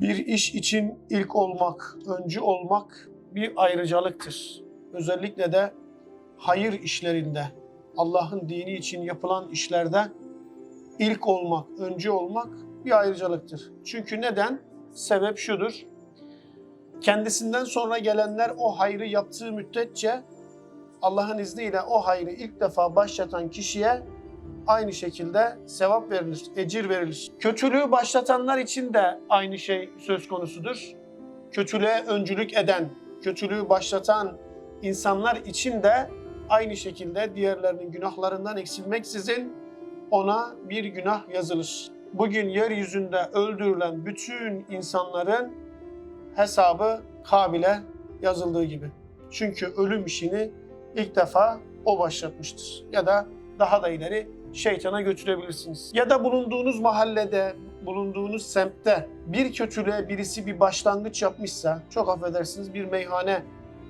Bir iş için ilk olmak, öncü olmak bir ayrıcalıktır. Özellikle de hayır işlerinde, Allah'ın dini için yapılan işlerde ilk olmak, öncü olmak bir ayrıcalıktır. Çünkü neden? Sebep şudur. Kendisinden sonra gelenler o hayrı yaptığı müddetçe Allah'ın izniyle o hayrı ilk defa başlatan kişiye aynı şekilde sevap verilir, ecir verilir. Kötülüğü başlatanlar için de aynı şey söz konusudur. Kötülüğe öncülük eden, kötülüğü başlatan insanlar için de aynı şekilde diğerlerinin günahlarından eksilmeksizin ona bir günah yazılır. Bugün yeryüzünde öldürülen bütün insanların hesabı Kabil'e yazıldığı gibi. Çünkü ölüm işini ilk defa o başlatmıştır. Ya da daha da ileri şeytana götürebilirsiniz. Ya da bulunduğunuz mahallede, bulunduğunuz semtte bir kötülüğe birisi bir başlangıç yapmışsa, çok affedersiniz bir meyhane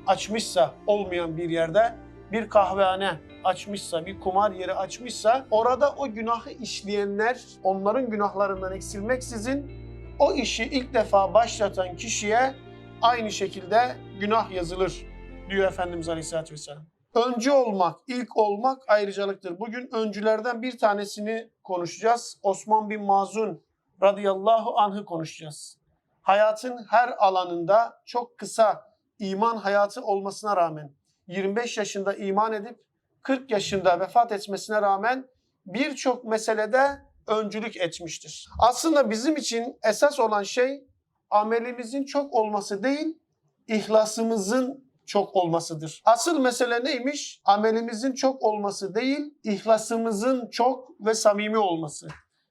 açmışsa olmayan bir yerde, bir kahvehane açmışsa, bir kumar yeri açmışsa orada o günahı işleyenler onların günahlarından eksilmeksizin o işi ilk defa başlatan kişiye aynı şekilde günah yazılır diyor Efendimiz Aleyhisselatü Vesselam. Öncü olmak, ilk olmak ayrıcalıktır. Bugün öncülerden bir tanesini konuşacağız. Osman bin Mazun radıyallahu anh'ı konuşacağız. Hayatın her alanında çok kısa iman hayatı olmasına rağmen 25 yaşında iman edip 40 yaşında vefat etmesine rağmen birçok meselede öncülük etmiştir. Aslında bizim için esas olan şey amelimizin çok olması değil, ihlasımızın çok olmasıdır. Asıl mesele neymiş? Amelimizin çok olması değil, ihlasımızın çok ve samimi olması.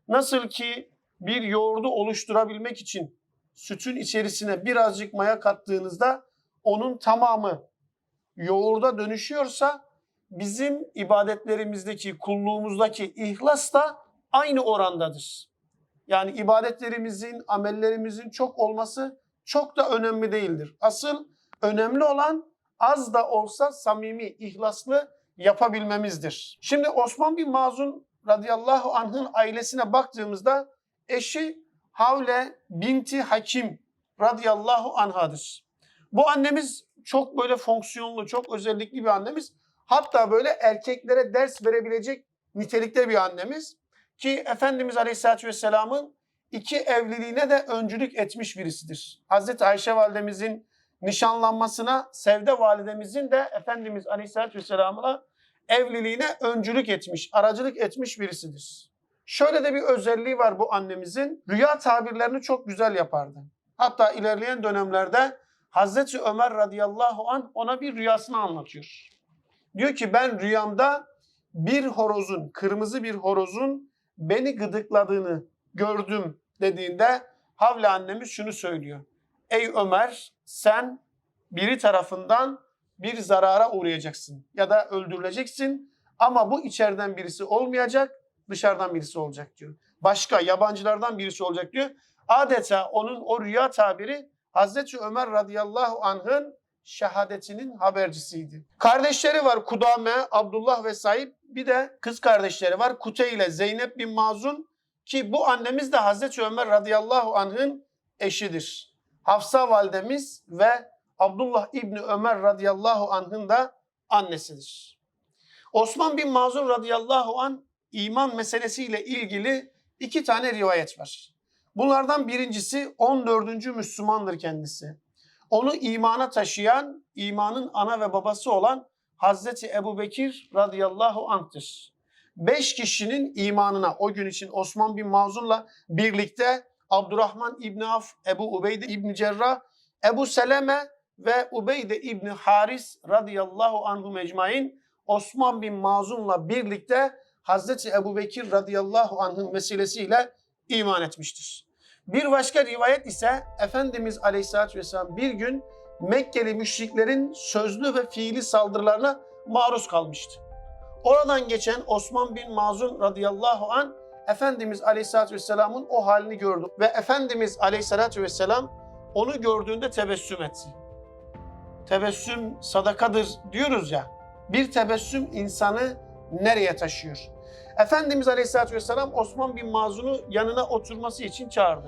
Nasıl ki bir yoğurdu oluşturabilmek için sütün içerisine birazcık maya kattığınızda onun tamamı yoğurda dönüşüyorsa bizim ibadetlerimizdeki, kulluğumuzdaki ihlas da aynı orandadır. Yani ibadetlerimizin, amellerimizin çok olması çok da önemli değildir. Asıl önemli olan az da olsa samimi, ihlaslı yapabilmemizdir. Şimdi Osman bin Mazun radıyallahu anh'ın ailesine baktığımızda eşi Havle binti Hakim radıyallahu anhadır. Bu annemiz çok böyle fonksiyonlu, çok özellikli bir annemiz. Hatta böyle erkeklere ders verebilecek nitelikte bir annemiz. Ki Efendimiz Aleyhisselatü Vesselam'ın iki evliliğine de öncülük etmiş birisidir. Hazreti Ayşe validemizin nişanlanmasına Sevde validemizin de Efendimiz Aleyhisselatü Vesselam'la evliliğine öncülük etmiş, aracılık etmiş birisidir. Şöyle de bir özelliği var bu annemizin. Rüya tabirlerini çok güzel yapardı. Hatta ilerleyen dönemlerde Hazreti Ömer radıyallahu an ona bir rüyasını anlatıyor. Diyor ki ben rüyamda bir horozun, kırmızı bir horozun beni gıdıkladığını gördüm dediğinde Havle annemiz şunu söylüyor. Ey Ömer sen biri tarafından bir zarara uğrayacaksın ya da öldürüleceksin ama bu içeriden birisi olmayacak dışarıdan birisi olacak diyor. Başka yabancılardan birisi olacak diyor. Adeta onun o rüya tabiri Hazreti Ömer radıyallahu anh'ın şehadetinin habercisiydi. Kardeşleri var Kudame, Abdullah ve Saib. Bir de kız kardeşleri var Kuteyle, Zeynep bin Mazun ki bu annemiz de Hazreti Ömer radıyallahu anh'ın eşidir. Hafsa validemiz ve Abdullah İbni Ömer radıyallahu anh'ın da annesidir. Osman bin Mazun radıyallahu an iman meselesiyle ilgili iki tane rivayet var. Bunlardan birincisi 14. Müslümandır kendisi. Onu imana taşıyan, imanın ana ve babası olan Hazreti Ebu Bekir radıyallahu anh'tır. Beş kişinin imanına o gün için Osman bin Mazun'la birlikte Abdurrahman İbni Af, Ebu Ubeyde İbni Cerrah, Ebu Seleme ve Ubeyde İbni Haris radıyallahu anhu mecmain Osman bin Mazun'la birlikte Hazreti Ebu Bekir radıyallahu anh'ın vesilesiyle iman etmiştir. Bir başka rivayet ise Efendimiz Aleyhisselatü Vesselam bir gün Mekkeli müşriklerin sözlü ve fiili saldırılarına maruz kalmıştı. Oradan geçen Osman bin Mazun radıyallahu an Efendimiz Aleyhisselatü Vesselam'ın o halini gördü. Ve Efendimiz Aleyhisselatü Vesselam onu gördüğünde tebessüm etti. Tebessüm sadakadır diyoruz ya. Bir tebessüm insanı nereye taşıyor? Efendimiz Aleyhisselatü Vesselam Osman bin Mazun'u yanına oturması için çağırdı.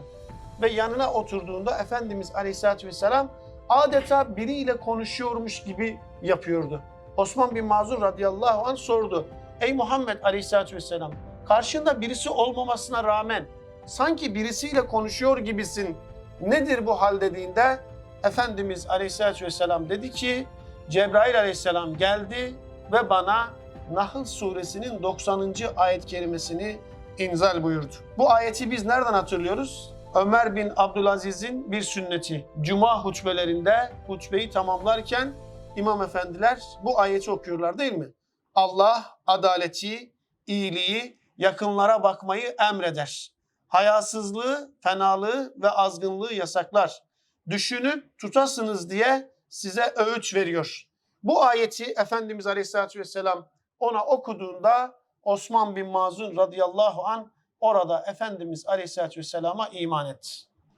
ve yanına oturduğunda Efendimiz Aleyhisselatü Vesselam adeta biriyle konuşuyormuş gibi yapıyordu. Osman bin Mazur radıyallahu anh sordu. Ey Muhammed Aleyhisselatü Vesselam karşında birisi olmamasına rağmen sanki birisiyle konuşuyor gibisin. Nedir bu hal dediğinde Efendimiz Aleyhisselatü Vesselam dedi ki Cebrail Aleyhisselam geldi ve bana Nahl suresinin 90. ayet kerimesini inzal buyurdu. Bu ayeti biz nereden hatırlıyoruz? Ömer bin Abdülaziz'in bir sünneti. Cuma hutbelerinde hutbeyi tamamlarken imam efendiler bu ayeti okuyorlar değil mi? Allah adaleti, iyiliği, yakınlara bakmayı emreder. Hayasızlığı, fenalığı ve azgınlığı yasaklar. Düşünüp tutasınız diye size öğüt veriyor. Bu ayeti Efendimiz Aleyhisselatü Vesselam ona okuduğunda Osman bin Mazun radıyallahu an orada Efendimiz Aleyhisselatü Vesselam'a iman etti.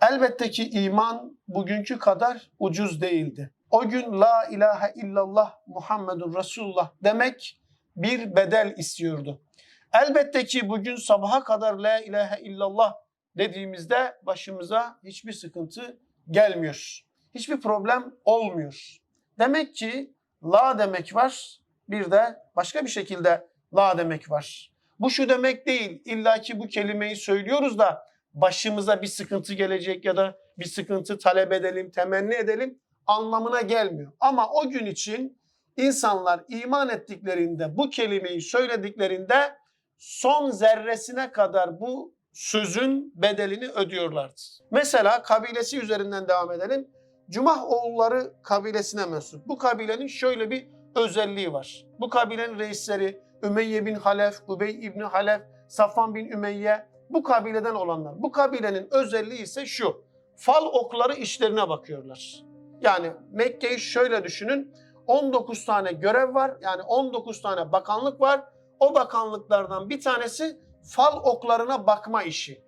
Elbette ki iman bugünkü kadar ucuz değildi. O gün la ilahe illallah Muhammedun Resulullah demek bir bedel istiyordu. Elbette ki bugün sabaha kadar la ilahe illallah dediğimizde başımıza hiçbir sıkıntı gelmiyor. Hiçbir problem olmuyor. Demek ki la demek var, bir de başka bir şekilde la demek var. Bu şu demek değil, illa ki bu kelimeyi söylüyoruz da başımıza bir sıkıntı gelecek ya da bir sıkıntı talep edelim, temenni edelim anlamına gelmiyor. Ama o gün için insanlar iman ettiklerinde, bu kelimeyi söylediklerinde son zerresine kadar bu sözün bedelini ödüyorlardı. Mesela kabilesi üzerinden devam edelim. Cumah oğulları kabilesine mensup. Bu kabilenin şöyle bir özelliği var. Bu kabilenin reisleri Ümeyye bin Halef, Ubey İbni Halef, Safvan bin Ümeyye bu kabileden olanlar. Bu kabilenin özelliği ise şu. Fal okları işlerine bakıyorlar. Yani Mekke'yi şöyle düşünün. 19 tane görev var. Yani 19 tane bakanlık var. O bakanlıklardan bir tanesi fal oklarına bakma işi.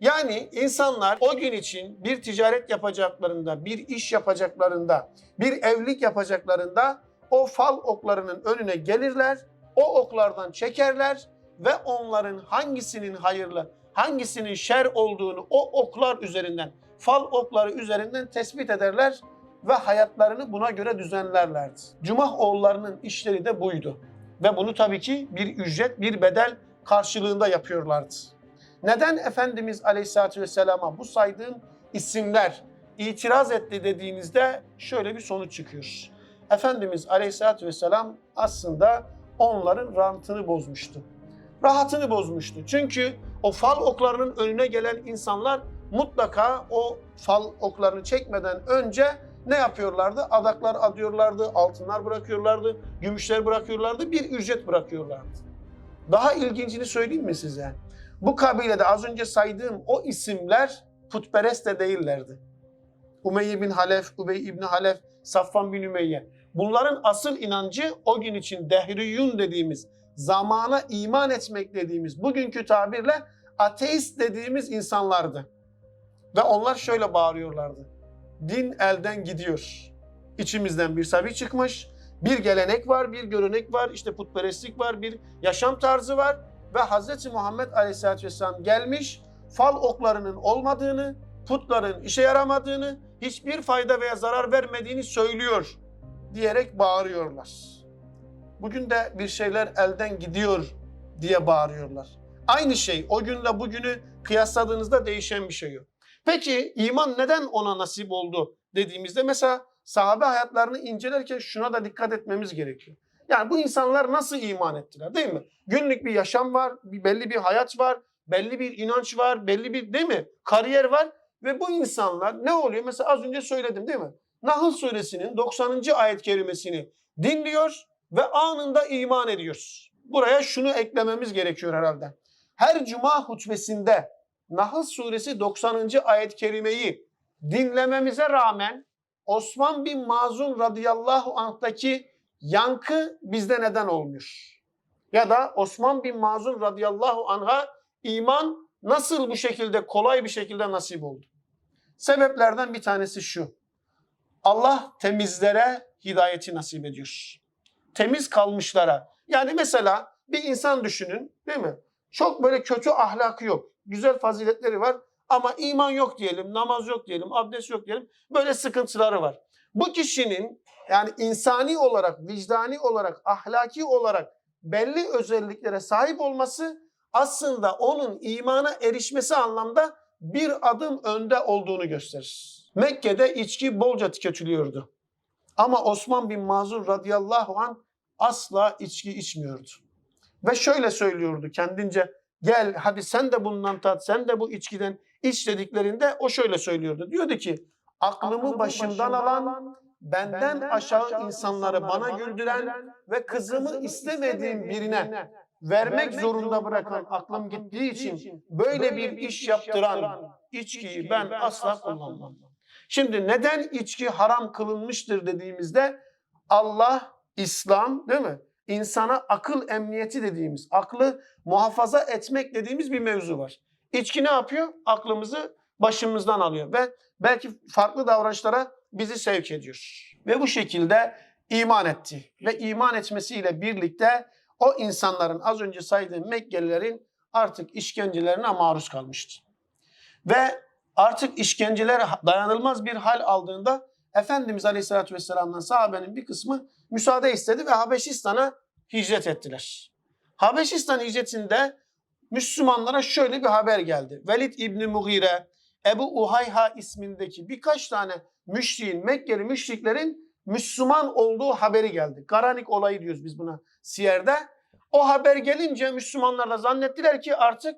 Yani insanlar o gün için bir ticaret yapacaklarında, bir iş yapacaklarında, bir evlilik yapacaklarında o fal oklarının önüne gelirler, o oklardan çekerler ve onların hangisinin hayırlı, hangisinin şer olduğunu o oklar üzerinden, fal okları üzerinden tespit ederler ve hayatlarını buna göre düzenlerlerdi. Cumah oğullarının işleri de buydu. Ve bunu tabii ki bir ücret, bir bedel karşılığında yapıyorlardı. Neden Efendimiz Aleyhisselatü Vesselam'a bu saydığım isimler itiraz etti dediğinizde şöyle bir sonuç çıkıyor. Efendimiz Aleyhisselatü Vesselam aslında onların rantını bozmuştu. Rahatını bozmuştu. Çünkü o fal oklarının önüne gelen insanlar mutlaka o fal oklarını çekmeden önce ne yapıyorlardı? Adaklar adıyorlardı, altınlar bırakıyorlardı, gümüşler bırakıyorlardı, bir ücret bırakıyorlardı. Daha ilgincini söyleyeyim mi size? Bu kabilede az önce saydığım o isimler putperest de değillerdi. Umeyye bin Halef, Ubey İbni Halef, Safvan bin Ümeyye. Bunların asıl inancı o gün için dehriyun dediğimiz, zamana iman etmek dediğimiz, bugünkü tabirle ateist dediğimiz insanlardı. Ve onlar şöyle bağırıyorlardı. Din elden gidiyor. İçimizden bir sabi çıkmış, bir gelenek var, bir görenek var, işte putperestlik var, bir yaşam tarzı var ve Hz. Muhammed Aleyhisselatü Vesselam gelmiş, fal oklarının olmadığını, putların işe yaramadığını, hiçbir fayda veya zarar vermediğini söylüyor diyerek bağırıyorlar. Bugün de bir şeyler elden gidiyor diye bağırıyorlar. Aynı şey o günle bugünü kıyasladığınızda değişen bir şey yok. Peki iman neden ona nasip oldu dediğimizde mesela sahabe hayatlarını incelerken şuna da dikkat etmemiz gerekiyor. Yani bu insanlar nasıl iman ettiler değil mi? Günlük bir yaşam var, bir belli bir hayat var, belli bir inanç var, belli bir değil mi? Kariyer var ve bu insanlar ne oluyor? Mesela az önce söyledim değil mi? Nahl suresinin 90. ayet kerimesini dinliyor ve anında iman ediyoruz. Buraya şunu eklememiz gerekiyor herhalde. Her cuma hutbesinde Nahl suresi 90. ayet kerimeyi dinlememize rağmen Osman bin Mazun radıyallahu anh'taki yankı bizde neden olmuyor? Ya da Osman bin Mazun radıyallahu anh'a iman nasıl bu şekilde kolay bir şekilde nasip oldu? Sebeplerden bir tanesi şu. Allah temizlere hidayeti nasip ediyor. Temiz kalmışlara. Yani mesela bir insan düşünün değil mi? Çok böyle kötü ahlakı yok. Güzel faziletleri var ama iman yok diyelim, namaz yok diyelim, abdest yok diyelim. Böyle sıkıntıları var. Bu kişinin yani insani olarak, vicdani olarak, ahlaki olarak belli özelliklere sahip olması aslında onun imana erişmesi anlamda bir adım önde olduğunu gösterir. Mekke'de içki bolca tüketiliyordu. Ama Osman bin Mazur radıyallahu an asla içki içmiyordu. Ve şöyle söylüyordu kendince gel hadi sen de bundan tat sen de bu içkiden iç dediklerinde o şöyle söylüyordu. Diyordu ki aklımı başımdan alan benden aşağı insanları bana güldüren ve kızımı istemediğim birine vermek zorunda bırakan aklım gittiği için böyle bir iş yaptıran içkiyi ben asla kullanmam. Şimdi neden içki haram kılınmıştır dediğimizde Allah, İslam değil mi? İnsana akıl emniyeti dediğimiz, aklı muhafaza etmek dediğimiz bir mevzu var. İçki ne yapıyor? Aklımızı başımızdan alıyor ve belki farklı davranışlara bizi sevk ediyor. Ve bu şekilde iman etti. Ve iman etmesiyle birlikte o insanların az önce saydığım Mekkelilerin artık işkencelerine maruz kalmıştı. Ve artık işkenceler dayanılmaz bir hal aldığında Efendimiz Aleyhisselatü Vesselam'dan sahabenin bir kısmı müsaade istedi ve Habeşistan'a hicret ettiler. Habeşistan hicretinde Müslümanlara şöyle bir haber geldi. Velid İbni Mughire, Ebu Uhayha ismindeki birkaç tane müşriğin, Mekkeli müşriklerin Müslüman olduğu haberi geldi. Garanik olayı diyoruz biz buna Siyer'de. O haber gelince Müslümanlar da zannettiler ki artık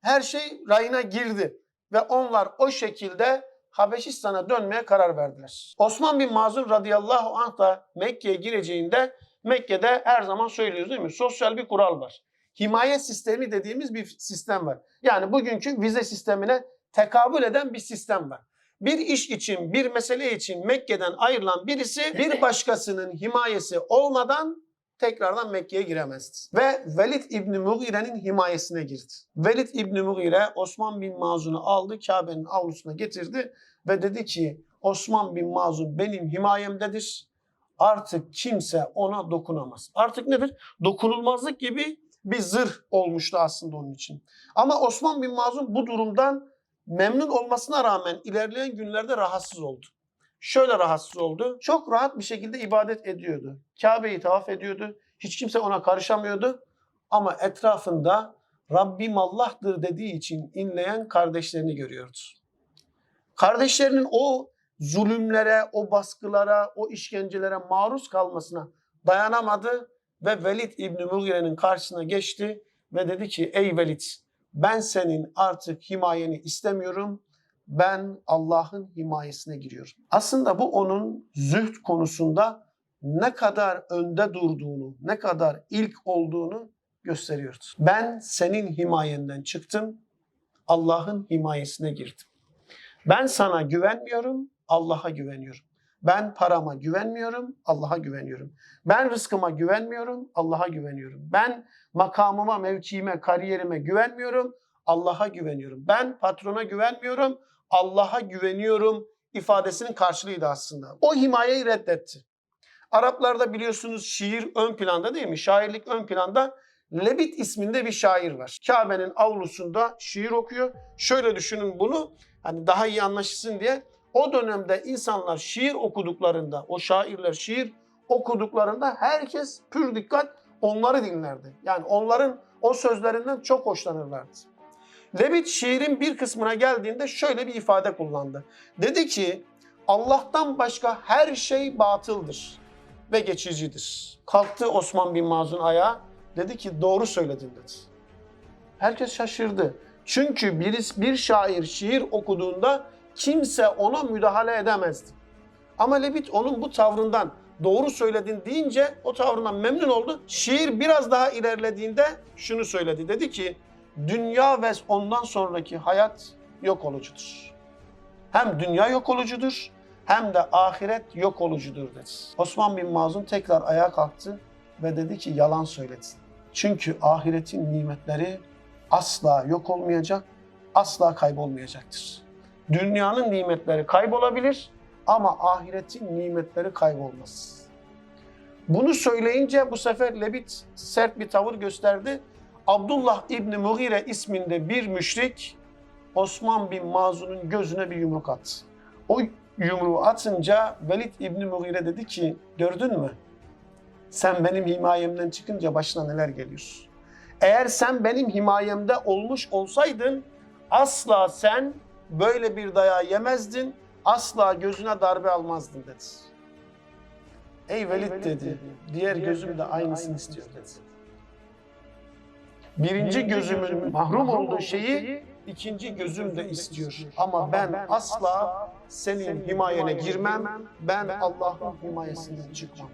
her şey rayına girdi. Ve onlar o şekilde Habeşistan'a dönmeye karar verdiler. Osman bin Mazun radıyallahu anh da Mekke'ye gireceğinde Mekke'de her zaman söylüyoruz değil mi? Sosyal bir kural var. Himaye sistemi dediğimiz bir sistem var. Yani bugünkü vize sistemine tekabül eden bir sistem var. Bir iş için, bir mesele için Mekke'den ayrılan birisi bir başkasının himayesi olmadan tekrardan Mekke'ye giremezdi. Ve Velid İbni Mughire'nin himayesine girdi. Velid İbni Mughire Osman bin Mazun'u aldı, Kabe'nin avlusuna getirdi ve dedi ki Osman bin Mazun benim himayemdedir. Artık kimse ona dokunamaz. Artık nedir? Dokunulmazlık gibi bir zırh olmuştu aslında onun için. Ama Osman bin Mazun bu durumdan memnun olmasına rağmen ilerleyen günlerde rahatsız oldu. Şöyle rahatsız oldu. Çok rahat bir şekilde ibadet ediyordu. Kabe'yi tavaf ediyordu. Hiç kimse ona karışamıyordu. Ama etrafında Rabbim Allah'tır dediği için inleyen kardeşlerini görüyordu. Kardeşlerinin o zulümlere, o baskılara, o işkencelere maruz kalmasına dayanamadı ve Velid İbni Mughire'nin karşısına geçti ve dedi ki ey Velid ben senin artık himayeni istemiyorum. Ben Allah'ın himayesine giriyorum. Aslında bu onun zühd konusunda ne kadar önde durduğunu, ne kadar ilk olduğunu gösteriyordu. Ben senin himayenden çıktım, Allah'ın himayesine girdim. Ben sana güvenmiyorum, Allah'a güveniyorum. Ben parama güvenmiyorum, Allah'a güveniyorum. Ben rızkıma güvenmiyorum, Allah'a güveniyorum. Ben makamıma, mevkiime, kariyerime güvenmiyorum, Allah'a güveniyorum. Ben patrona güvenmiyorum, Allah'a güveniyorum ifadesinin karşılığıydı aslında. O himayeyi reddetti. Araplarda biliyorsunuz şiir ön planda değil mi? Şairlik ön planda. Lebit isminde bir şair var. Kabe'nin avlusunda şiir okuyor. Şöyle düşünün bunu hani daha iyi anlaşılsın diye. O dönemde insanlar şiir okuduklarında, o şairler şiir okuduklarında herkes pür dikkat onları dinlerdi. Yani onların o sözlerinden çok hoşlanırlardı. Levit şiirin bir kısmına geldiğinde şöyle bir ifade kullandı. Dedi ki Allah'tan başka her şey batıldır ve geçicidir. Kalktı Osman bin Mazun ayağa dedi ki doğru söyledin dedi. Herkes şaşırdı. Çünkü birisi bir şair şiir okuduğunda kimse ona müdahale edemezdi. Ama Levit onun bu tavrından doğru söyledin deyince o tavrından memnun oldu. Şiir biraz daha ilerlediğinde şunu söyledi. Dedi ki dünya ve ondan sonraki hayat yok olucudur. Hem dünya yok olucudur hem de ahiret yok olucudur dedi. Osman bin Mazun tekrar ayağa kalktı ve dedi ki yalan söyledin. Çünkü ahiretin nimetleri asla yok olmayacak, asla kaybolmayacaktır. Dünyanın nimetleri kaybolabilir ama ahiretin nimetleri kaybolmaz. Bunu söyleyince bu sefer Lebit sert bir tavır gösterdi. Abdullah İbni Mughire isminde bir müşrik Osman bin Mazun'un gözüne bir yumruk attı. O yumruğu atınca Velid İbni Mughire dedi ki gördün mü? Sen benim himayemden çıkınca başına neler geliyor? Eğer sen benim himayemde olmuş olsaydın asla sen böyle bir dayağı yemezdin, asla gözüne darbe almazdın dedi. Ey Velid dedi, diğer gözüm de aynısını istiyor dedi. Birinci gözümün mahrum olduğu şeyi ikinci gözüm de istiyor. Ama ben asla senin himayene girmem, ben Allah'ın himayesinden çıkmam.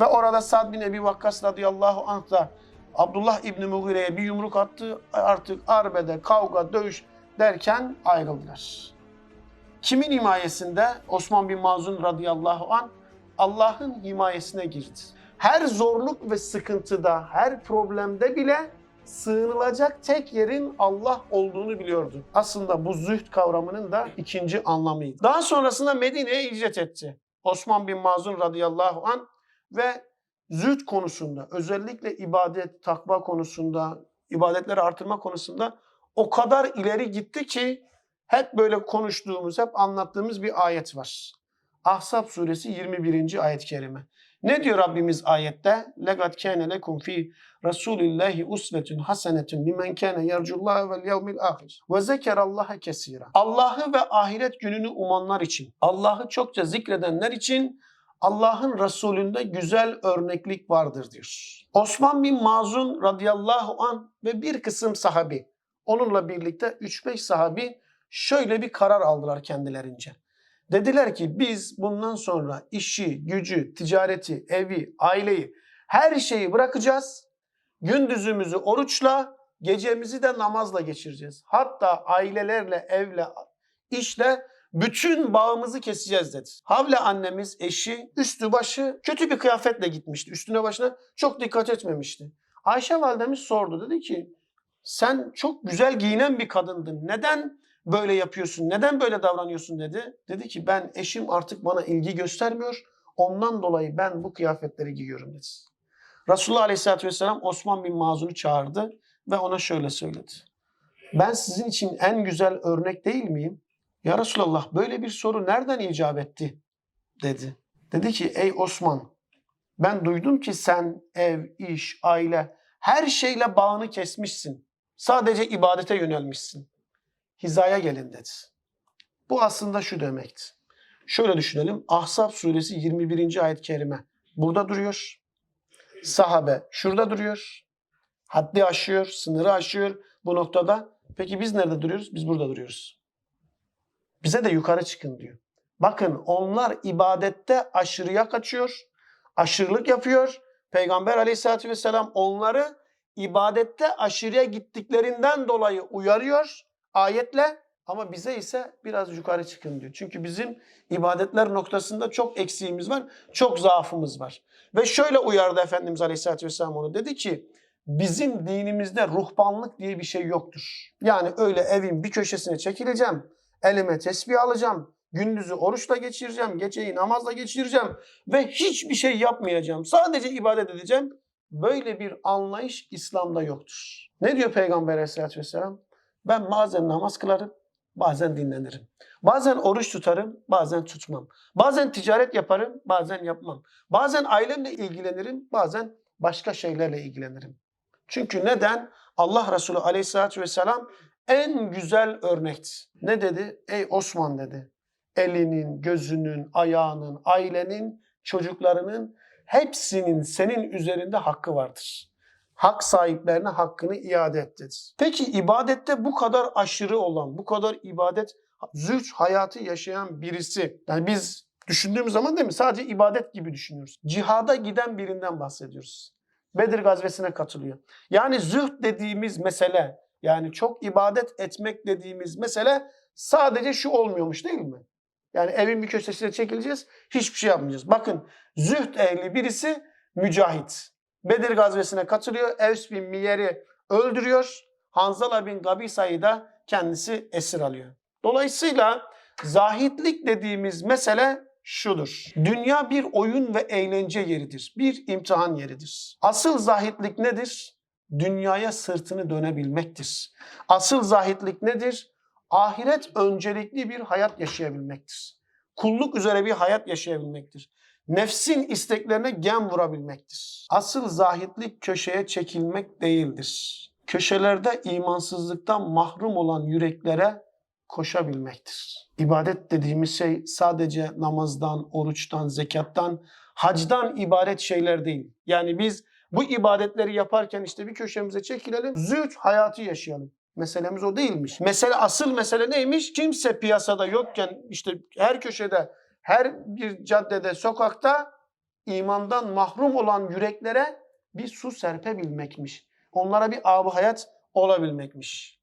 Ve orada Sad bin Ebi Vakkas radıyallahu anh da Abdullah İbni Mughire'ye bir yumruk attı. Artık arbede, kavga, dövüş derken ayrıldılar. Kimin himayesinde? Osman bin Mazun radıyallahu anh Allah'ın himayesine girdi. Her zorluk ve sıkıntıda, her problemde bile sığınılacak tek yerin Allah olduğunu biliyordu. Aslında bu zühd kavramının da ikinci anlamıydı. Daha sonrasında Medine'ye hicret etti. Osman bin Mazun radıyallahu an ve zühd konusunda, özellikle ibadet, takva konusunda, ibadetleri artırma konusunda o kadar ileri gitti ki hep böyle konuştuğumuz, hep anlattığımız bir ayet var. Ahzab suresi 21. ayet-i kerime. Ne diyor Rabbimiz ayette? Lekat kâne lekum fi Resulillahi usvetun hasenetun limen kâne yercullaha vel yevmil ahir. Ve zekerallaha kesira. Allah'ı ve ahiret gününü umanlar için, Allah'ı çokça zikredenler için Allah'ın Resulünde güzel örneklik vardır diyor. Osman bin Mazun radıyallahu an ve bir kısım sahabi, onunla birlikte 3-5 sahabi şöyle bir karar aldılar kendilerince. Dediler ki biz bundan sonra işi, gücü, ticareti, evi, aileyi, her şeyi bırakacağız. Gündüzümüzü oruçla, gecemizi de namazla geçireceğiz. Hatta ailelerle, evle, işle bütün bağımızı keseceğiz dedi. Havle annemiz, eşi, üstü başı kötü bir kıyafetle gitmişti. Üstüne başına çok dikkat etmemişti. Ayşe validemiz sordu. Dedi ki sen çok güzel giyinen bir kadındın. Neden böyle yapıyorsun? Neden böyle davranıyorsun dedi. Dedi ki ben eşim artık bana ilgi göstermiyor. Ondan dolayı ben bu kıyafetleri giyiyorum dedi. Resulullah Aleyhisselatü Vesselam Osman bin Mazun'u çağırdı ve ona şöyle söyledi. Ben sizin için en güzel örnek değil miyim? Ya Resulallah böyle bir soru nereden icap etti? dedi. Dedi ki ey Osman ben duydum ki sen ev, iş, aile her şeyle bağını kesmişsin. Sadece ibadete yönelmişsin hizaya gelin dedi. Bu aslında şu demekti. Şöyle düşünelim. Ahzab suresi 21. ayet-i kerime burada duruyor. Sahabe şurada duruyor. Haddi aşıyor, sınırı aşıyor bu noktada. Peki biz nerede duruyoruz? Biz burada duruyoruz. Bize de yukarı çıkın diyor. Bakın onlar ibadette aşırıya kaçıyor. Aşırılık yapıyor. Peygamber aleyhissalatü vesselam onları ibadette aşırıya gittiklerinden dolayı uyarıyor ayetle ama bize ise biraz yukarı çıkın diyor. Çünkü bizim ibadetler noktasında çok eksiğimiz var, çok zaafımız var. Ve şöyle uyardı Efendimiz Aleyhisselatü Vesselam onu. Dedi ki bizim dinimizde ruhbanlık diye bir şey yoktur. Yani öyle evin bir köşesine çekileceğim, elime tesbih alacağım, gündüzü oruçla geçireceğim, geceyi namazla geçireceğim ve hiçbir şey yapmayacağım. Sadece ibadet edeceğim. Böyle bir anlayış İslam'da yoktur. Ne diyor Peygamber Aleyhisselatü Vesselam? Ben bazen namaz kılarım, bazen dinlenirim. Bazen oruç tutarım, bazen tutmam. Bazen ticaret yaparım, bazen yapmam. Bazen ailemle ilgilenirim, bazen başka şeylerle ilgilenirim. Çünkü neden? Allah Resulü aleyhissalatü vesselam en güzel örnekti. Ne dedi? Ey Osman dedi. Elinin, gözünün, ayağının, ailenin, çocuklarının hepsinin senin üzerinde hakkı vardır hak sahiplerine hakkını iade et. Peki ibadette bu kadar aşırı olan, bu kadar ibadet, zühd hayatı yaşayan birisi, yani biz düşündüğümüz zaman değil mi sadece ibadet gibi düşünüyoruz. Cihada giden birinden bahsediyoruz. Bedir gazvesine katılıyor. Yani zühd dediğimiz mesele, yani çok ibadet etmek dediğimiz mesele sadece şu olmuyormuş değil mi? Yani evin bir köşesine çekileceğiz, hiçbir şey yapmayacağız. Bakın zühd ehli birisi mücahit. Bedir gazvesine katılıyor. Evs bin Miyer'i öldürüyor. Hanzala bin Gabisa'yı da kendisi esir alıyor. Dolayısıyla zahitlik dediğimiz mesele şudur. Dünya bir oyun ve eğlence yeridir. Bir imtihan yeridir. Asıl zahitlik nedir? Dünyaya sırtını dönebilmektir. Asıl zahitlik nedir? ahiret öncelikli bir hayat yaşayabilmektir. Kulluk üzere bir hayat yaşayabilmektir. Nefsin isteklerine gem vurabilmektir. Asıl zahitlik köşeye çekilmek değildir. Köşelerde imansızlıktan mahrum olan yüreklere koşabilmektir. İbadet dediğimiz şey sadece namazdan, oruçtan, zekattan, hacdan ibaret şeyler değil. Yani biz bu ibadetleri yaparken işte bir köşemize çekilelim, züht hayatı yaşayalım. Meselemiz o değilmiş. Mesele asıl mesele neymiş? Kimse piyasada yokken işte her köşede, her bir caddede, sokakta imandan mahrum olan yüreklere bir su serpebilmekmiş. Onlara bir abı hayat olabilmekmiş.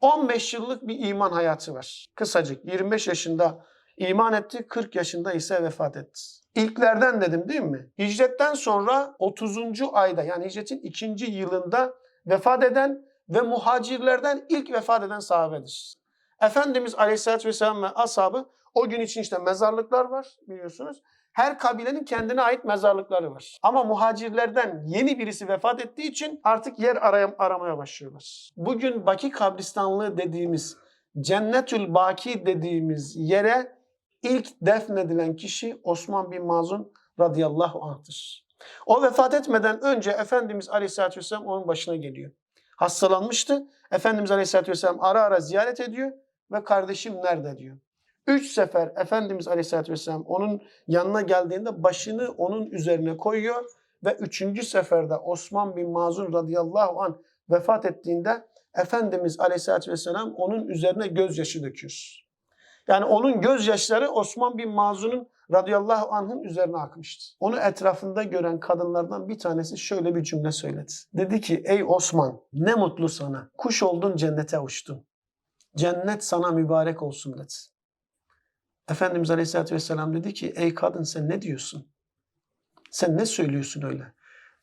15 yıllık bir iman hayatı var. Kısacık 25 yaşında iman etti, 40 yaşında ise vefat etti. İlklerden dedim değil mi? Hicretten sonra 30. ayda yani hicretin ikinci yılında vefat eden ve muhacirlerden ilk vefat eden sahabedir. Efendimiz Aleyhisselatü Vesselam ve ashabı o gün için işte mezarlıklar var biliyorsunuz. Her kabilenin kendine ait mezarlıkları var. Ama muhacirlerden yeni birisi vefat ettiği için artık yer araya, aramaya başlıyorlar. Bugün Baki kabristanlığı dediğimiz, Cennetül Baki dediğimiz yere ilk defnedilen kişi Osman bin Mazun radıyallahu anh'tır. O vefat etmeden önce Efendimiz Aleyhisselatü Vesselam onun başına geliyor. Hastalanmıştı. Efendimiz Aleyhisselatü Vesselam ara ara ziyaret ediyor ve kardeşim nerede diyor. Üç sefer Efendimiz Aleyhisselatü Vesselam onun yanına geldiğinde başını onun üzerine koyuyor ve üçüncü seferde Osman bin Mazun radıyallahu anh vefat ettiğinde Efendimiz Aleyhisselatü Vesselam onun üzerine gözyaşı döküyor. Yani onun gözyaşları Osman bin Mazun'un radıyallahu anh'ın üzerine akmıştı. Onu etrafında gören kadınlardan bir tanesi şöyle bir cümle söyledi. Dedi ki ey Osman ne mutlu sana. Kuş oldun cennete uçtun. Cennet sana mübarek olsun dedi. Efendimiz Aleyhisselatü Vesselam dedi ki ey kadın sen ne diyorsun? Sen ne söylüyorsun öyle?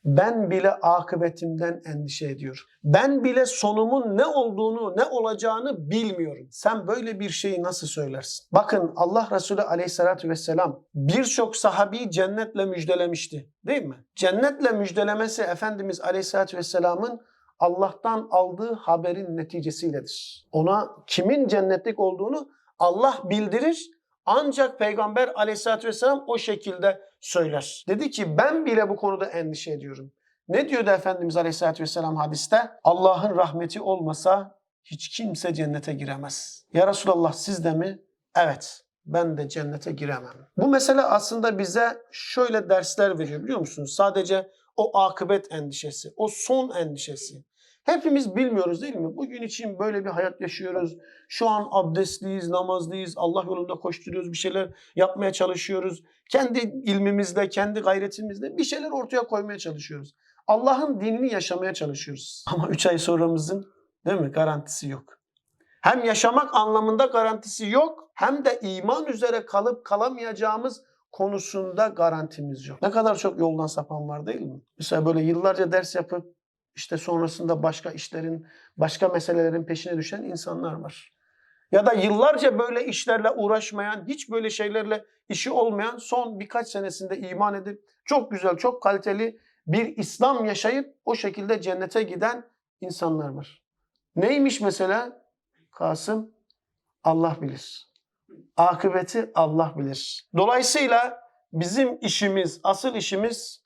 Ben bile akıbetimden endişe ediyorum. Ben bile sonumun ne olduğunu, ne olacağını bilmiyorum. Sen böyle bir şeyi nasıl söylersin? Bakın Allah Resulü aleyhissalatü vesselam birçok sahabi cennetle müjdelemişti. Değil mi? Cennetle müjdelemesi Efendimiz aleyhissalatü vesselamın Allah'tan aldığı haberin neticesiyledir. Ona kimin cennetlik olduğunu Allah bildirir ancak Peygamber aleyhissalatü vesselam o şekilde söyler. Dedi ki ben bile bu konuda endişe ediyorum. Ne diyordu Efendimiz aleyhissalatü vesselam hadiste? Allah'ın rahmeti olmasa hiç kimse cennete giremez. Ya Resulallah siz de mi? Evet ben de cennete giremem. Bu mesele aslında bize şöyle dersler veriyor biliyor musunuz? Sadece o akıbet endişesi, o son endişesi. Hepimiz bilmiyoruz değil mi? Bugün için böyle bir hayat yaşıyoruz. Şu an abdestliyiz, namazlıyız, Allah yolunda koşturuyoruz, bir şeyler yapmaya çalışıyoruz. Kendi ilmimizle, kendi gayretimizle bir şeyler ortaya koymaya çalışıyoruz. Allah'ın dinini yaşamaya çalışıyoruz. Ama üç ay sonramızın değil mi garantisi yok. Hem yaşamak anlamında garantisi yok hem de iman üzere kalıp kalamayacağımız konusunda garantimiz yok. Ne kadar çok yoldan sapan var değil mi? Mesela böyle yıllarca ders yapıp işte sonrasında başka işlerin, başka meselelerin peşine düşen insanlar var. Ya da yıllarca böyle işlerle uğraşmayan, hiç böyle şeylerle işi olmayan son birkaç senesinde iman edip çok güzel, çok kaliteli bir İslam yaşayıp o şekilde cennete giden insanlar var. Neymiş mesela? Kasım Allah bilir. Akıbeti Allah bilir. Dolayısıyla bizim işimiz, asıl işimiz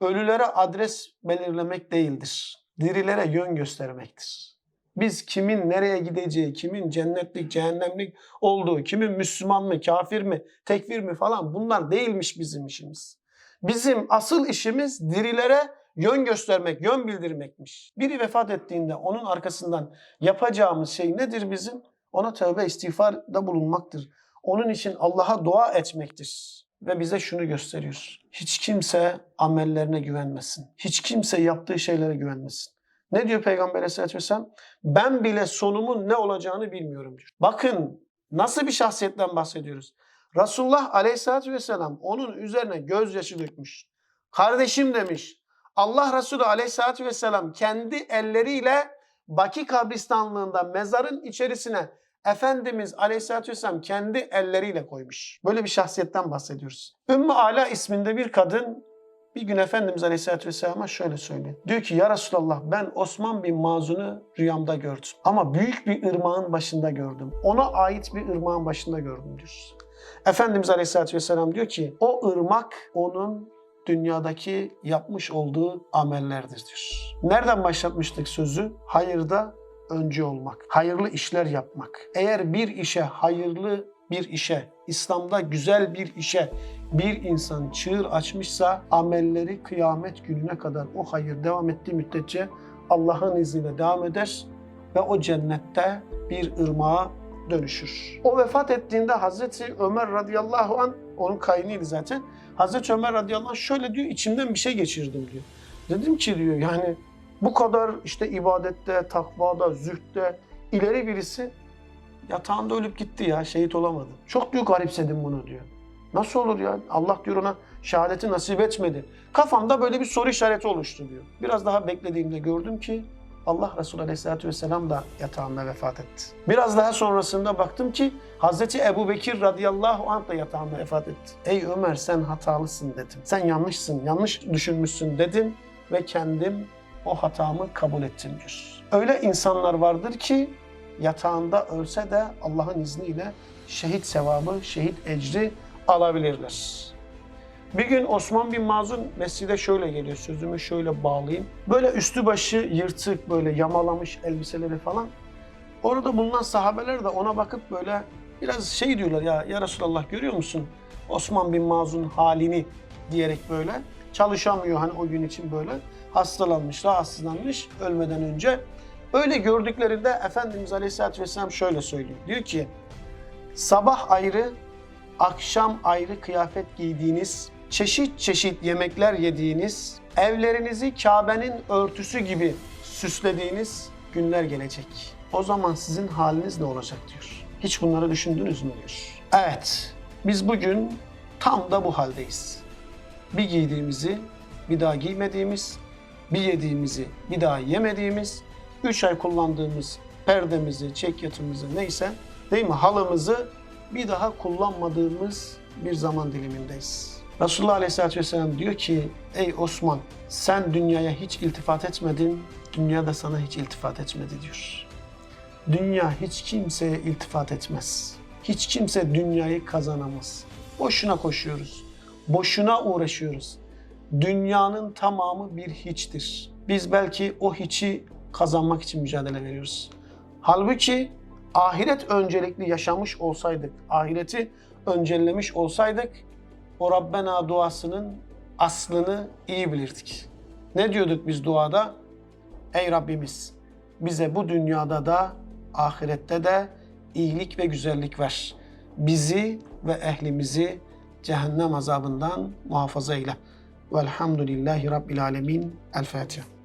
ölülere adres belirlemek değildir. Dirilere yön göstermektir. Biz kimin nereye gideceği, kimin cennetlik, cehennemlik olduğu, kimin Müslüman mı, kafir mi, tekfir mi falan bunlar değilmiş bizim işimiz. Bizim asıl işimiz dirilere yön göstermek, yön bildirmekmiş. Biri vefat ettiğinde onun arkasından yapacağımız şey nedir bizim? Ona tövbe istiğfarda bulunmaktır. Onun için Allah'a dua etmektir ve bize şunu gösteriyor. Hiç kimse amellerine güvenmesin. Hiç kimse yaptığı şeylere güvenmesin. Ne diyor Peygamber Aleyhisselatü Vesselam? Ben bile sonumun ne olacağını bilmiyorum diyor. Bakın nasıl bir şahsiyetten bahsediyoruz. Resulullah Aleyhisselatü Vesselam onun üzerine gözyaşı dökmüş. Kardeşim demiş. Allah Resulü Aleyhisselatü Vesselam kendi elleriyle Baki kabristanlığında mezarın içerisine Efendimiz Aleyhisselatü Vesselam kendi elleriyle koymuş. Böyle bir şahsiyetten bahsediyoruz. Ümmü Ala isminde bir kadın bir gün Efendimiz Aleyhisselatü Vesselam'a şöyle söylüyor. Diyor ki ya Resulallah ben Osman bin Mazun'u rüyamda gördüm. Ama büyük bir ırmağın başında gördüm. Ona ait bir ırmağın başında gördüm diyor. Efendimiz Aleyhisselatü Vesselam diyor ki o ırmak onun dünyadaki yapmış olduğu amellerdir diyor. Nereden başlatmıştık sözü? Hayırda öncü olmak, hayırlı işler yapmak. Eğer bir işe hayırlı bir işe, İslam'da güzel bir işe bir insan çığır açmışsa amelleri kıyamet gününe kadar o hayır devam ettiği müddetçe Allah'ın izniyle devam eder ve o cennette bir ırmağa dönüşür. O vefat ettiğinde Hazreti Ömer radıyallahu an onun kaynıydı zaten. Hazreti Ömer radıyallahu anh şöyle diyor içimden bir şey geçirdim diyor. Dedim ki diyor yani bu kadar işte ibadette, takvada, zühtte ileri birisi yatağında ölüp gitti ya şehit olamadı. Çok diyor garipsedim bunu diyor. Nasıl olur ya? Allah diyor ona şehadeti nasip etmedi. Kafamda böyle bir soru işareti oluştu diyor. Biraz daha beklediğimde gördüm ki Allah Resulü Aleyhisselatü Vesselam da yatağında vefat etti. Biraz daha sonrasında baktım ki Hazreti Ebu Bekir radıyallahu anh da yatağında vefat etti. Ey Ömer sen hatalısın dedim. Sen yanlışsın, yanlış düşünmüşsün dedim ve kendim o hatamı kabul ettim diyor. Öyle insanlar vardır ki yatağında ölse de Allah'ın izniyle şehit sevabı, şehit ecri alabilirler. Bir gün Osman bin Mazun mescide şöyle geliyor, sözümü şöyle bağlayayım. Böyle üstü başı yırtık, böyle yamalamış elbiseleri falan. Orada bulunan sahabeler de ona bakıp böyle biraz şey diyorlar ya, ya Resulallah görüyor musun? Osman bin Mazun halini diyerek böyle çalışamıyor hani o gün için böyle hastalanmış, rahatsızlanmış ölmeden önce. Öyle gördüklerinde Efendimiz Aleyhisselatü Vesselam şöyle söylüyor. Diyor ki sabah ayrı, akşam ayrı kıyafet giydiğiniz, çeşit çeşit yemekler yediğiniz, evlerinizi Kabe'nin örtüsü gibi süslediğiniz günler gelecek. O zaman sizin haliniz ne olacak diyor. Hiç bunları düşündünüz mü diyor. Evet, biz bugün tam da bu haldeyiz. Bir giydiğimizi bir daha giymediğimiz, bir yediğimizi bir daha yemediğimiz, 3 ay kullandığımız perdemizi, çekyatımızı neyse değil mi halımızı bir daha kullanmadığımız bir zaman dilimindeyiz. Resulullah Aleyhisselatü Vesselam diyor ki ey Osman sen dünyaya hiç iltifat etmedin, dünya da sana hiç iltifat etmedi diyor. Dünya hiç kimseye iltifat etmez. Hiç kimse dünyayı kazanamaz. Boşuna koşuyoruz. Boşuna uğraşıyoruz. Dünyanın tamamı bir hiçtir. Biz belki o hiçi kazanmak için mücadele veriyoruz. Halbuki ahiret öncelikli yaşamış olsaydık, ahireti öncellemiş olsaydık o Rabbena duasının aslını iyi bilirdik. Ne diyorduk biz duada? Ey Rabbimiz bize bu dünyada da ahirette de iyilik ve güzellik ver. Bizi ve ehlimizi cehennem azabından muhafaza eyle. Velhamdülillahi Rabbil Alemin. El Fatiha.